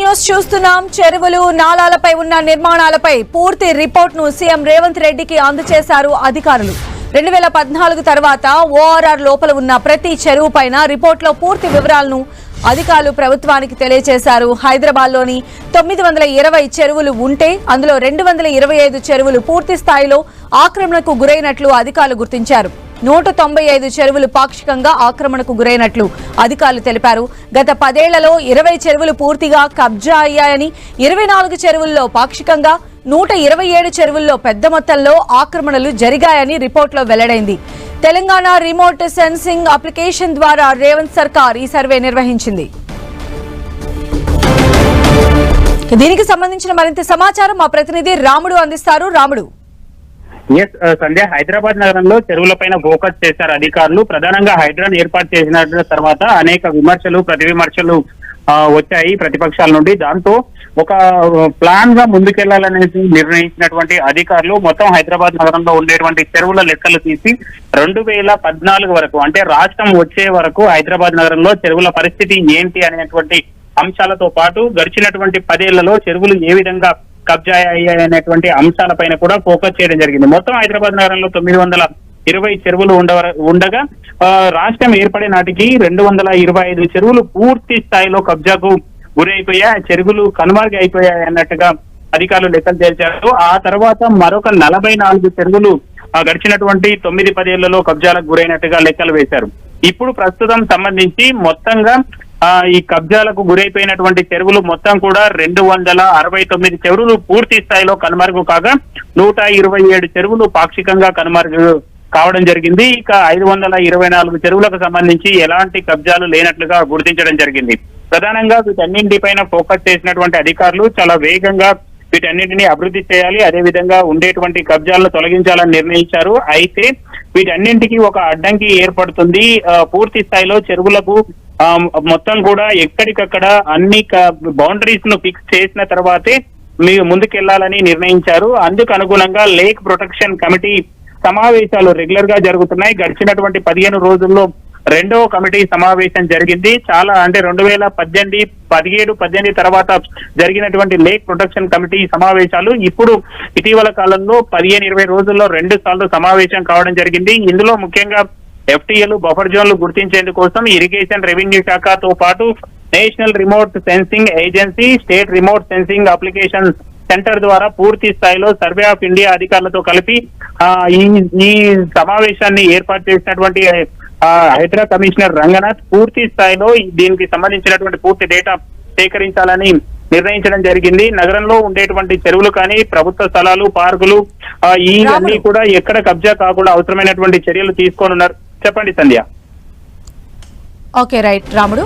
News చూస్తున్నాం. చెరువులు నాలాలపై ఉన్న నిర్మాణాలపై పూర్తి రిపోర్ట్ను సీఎం రేవంత్ రెడ్డికి అందజేశారు అధికారులు. రెండు వేల పద్నాలుగు తర్వాత ఓఆర్ఆర్ లోపల ఉన్న ప్రతి చెరువు పైన రిపోర్ట్లో పూర్తి వివరాలను అధికారులు ప్రభుత్వానికి తెలియజేశారు. హైదరాబాద్లోని తొమ్మిది వందల ఇరవై చెరువులు ఉంటే అందులో రెండు వందల ఇరవై ఐదు చెరువులు పూర్తి స్థాయిలో ఆక్రమణకు గురైనట్లు అధికారులు గుర్తించారు. నూట తొంభై ఐదు చెరువులు పాక్షికంగా ఆక్రమణకు గురైనట్లు అధికారులు తెలిపారు. గత పదేళ్ళలో ఇరవై చెరువులు పూర్తిగా కబ్జా అయ్యాయని ఇరవై నాలుగు చెరువుల్లో పాక్షికంగా నూట ఇరవై ఏడు చెరువుల్లో పెద్ద మొత్తంలో ఆక్రమణలు జరిగాయని రిపోర్టులో వెల్లడైంది. తెలంగాణ రిమోట్ సెన్సింగ్ అప్లికేషన్ ద్వారా రేవంత్ సర్కార్ ఈ సర్వే నిర్వహించింది. దీనికి సంబంధించిన మరింత సమాచారం మా ప్రతినిధి రాముడు అందిస్తారు. రాముడు. ఎస్ uh, సంధ్య హైదరాబాద్ నగరంలో చెరువులపైన ఫోకస్ చేశారు అధికారులు. ప్రధానంగా హైడ్రాన్ ఏర్పాటు చేసిన తర్వాత అనేక విమర్శలు ప్రతి విమర్శలు వచ్చాయి ప్రతిపక్షాల నుండి. దాంతో ఒక ప్లాన్గా ముందుకెళ్ళాలనేసి నిర్ణయించినటువంటి అధికారులు మొత్తం హైదరాబాద్ నగరంలో ఉండేటువంటి చెరువుల లెక్కలు తీసి రెండు వేల పద్నాలుగు వరకు అంటే రాష్ట్రం వచ్చే వరకు హైదరాబాద్ నగరంలో చెరువుల పరిస్థితి ఏంటి అనేటువంటి అంశాలతో పాటు గడిచినటువంటి పదేళ్ళలో చెరువులు ఏ విధంగా కబ్జా అయ్యాయనేటువంటి అంశాలపైన కూడా ఫోకస్ చేయడం జరిగింది. మొత్తం హైదరాబాద్ నగరంలో తొమ్మిది వందల ఇరవై చెరువులు ఉండవ ఉండగా ఆ, రాష్ట్రం ఏర్పడే నాటికి రెండు వందల ఇరవై ఐదు చెరువులు పూర్తి స్థాయిలో కబ్జాకు గురి చెరువులు కనుమరుగు అయిపోయాయి అన్నట్టుగా అధికారులు లెక్కలు తేల్చారు. ఆ తర్వాత మరొక నలభై నాలుగు చెరువులు గడిచినటువంటి తొమ్మిది పదేళ్ళలో కబ్జాలకు గురైనట్టుగా లెక్కలు వేశారు. ఇప్పుడు ప్రస్తుతం సంబంధించి మొత్తంగా ఈ కబ్జాలకు గురైపోయినటువంటి చెరువులు మొత్తం కూడా రెండు వందల అరవై తొమ్మిది చెరువులు పూర్తి స్థాయిలో కనుమరుగు కాగా నూట ఇరవై ఏడు చెరువులు పాక్షికంగా కనుమరుగు కావడం జరిగింది. ఇక ఐదు వందల ఇరవై నాలుగు చెరువులకు సంబంధించి ఎలాంటి కబ్జాలు లేనట్లుగా గుర్తించడం జరిగింది. ప్రధానంగా వీటన్నింటిపైన ఫోకస్ చేసినటువంటి అధికారులు చాలా వేగంగా వీటన్నింటినీ అభివృద్ధి చేయాలి. అదే విధంగా ఉండేటువంటి కబ్జాలను తొలగించాలని నిర్ణయించారు. అయితే వీటన్నింటికి ఒక అడ్డంకి ఏర్పడుతుంది. పూర్తి స్థాయిలో చెరువులకు మొత్తం కూడా ఎక్కడికక్కడ అన్ని బౌండరీస్ను ఫిక్స్ చేసిన తర్వాతే మీరు ముందుకెళ్ళాలని నిర్ణయించారు. అందుకు అనుగుణంగా లేక్ ప్రొటెక్షన్ కమిటీ సమావేశాలు రెగ్యులర్గా జరుగుతున్నాయి. గడిచినటువంటి పదిహేను రోజుల్లో రెండవ కమిటీ సమావేశం జరిగింది. చాలా అంటే రెండు వేల పద్దెనిమిది పదిహేడు పద్దెనిమిది తర్వాత జరిగినటువంటి లేక్ ప్రొటెక్షన్ కమిటీ సమావేశాలు ఇప్పుడు ఇటీవల కాలంలో పదిహేను ఇరవై రోజుల్లో రెండు సార్లు సమావేశం కావడం జరిగింది. ఇందులో ముఖ్యంగా ఎఫ్టీఎల్ బఫర్ జోన్లు గుర్తించేందుకోసం ఇరిగేషన్ రెవెన్యూ శాఖతో పాటు national remote sensing agency state remote sensing application centre ద్వారా పూర్తి స్థాయిలో సర్వే ఆఫ్ ఇండియా అధికారులతో కలిపి ఈ సమావేశాన్ని ఏర్పాటు చేసినటువంటి హైదరాబాద్ కమిషనర్ రంగనాథ్ పూర్తి స్థాయిలో దీనికి సంబంధించినటువంటి పూర్తి డేటా సేకరించాలని నిర్ణయించడం జరిగింది. నగరంలో ఉండేటువంటి చెరువులు కానీ ప్రభుత్వ స్థలాలు పార్కులు అన్ని కూడా ఎక్కడ కబ్జా కాకుండా అవసరమైనటువంటి చర్యలు తీసుకోనున్నారు చెప్పండి సంధ్య. ఓకే రైట్ రాముడు?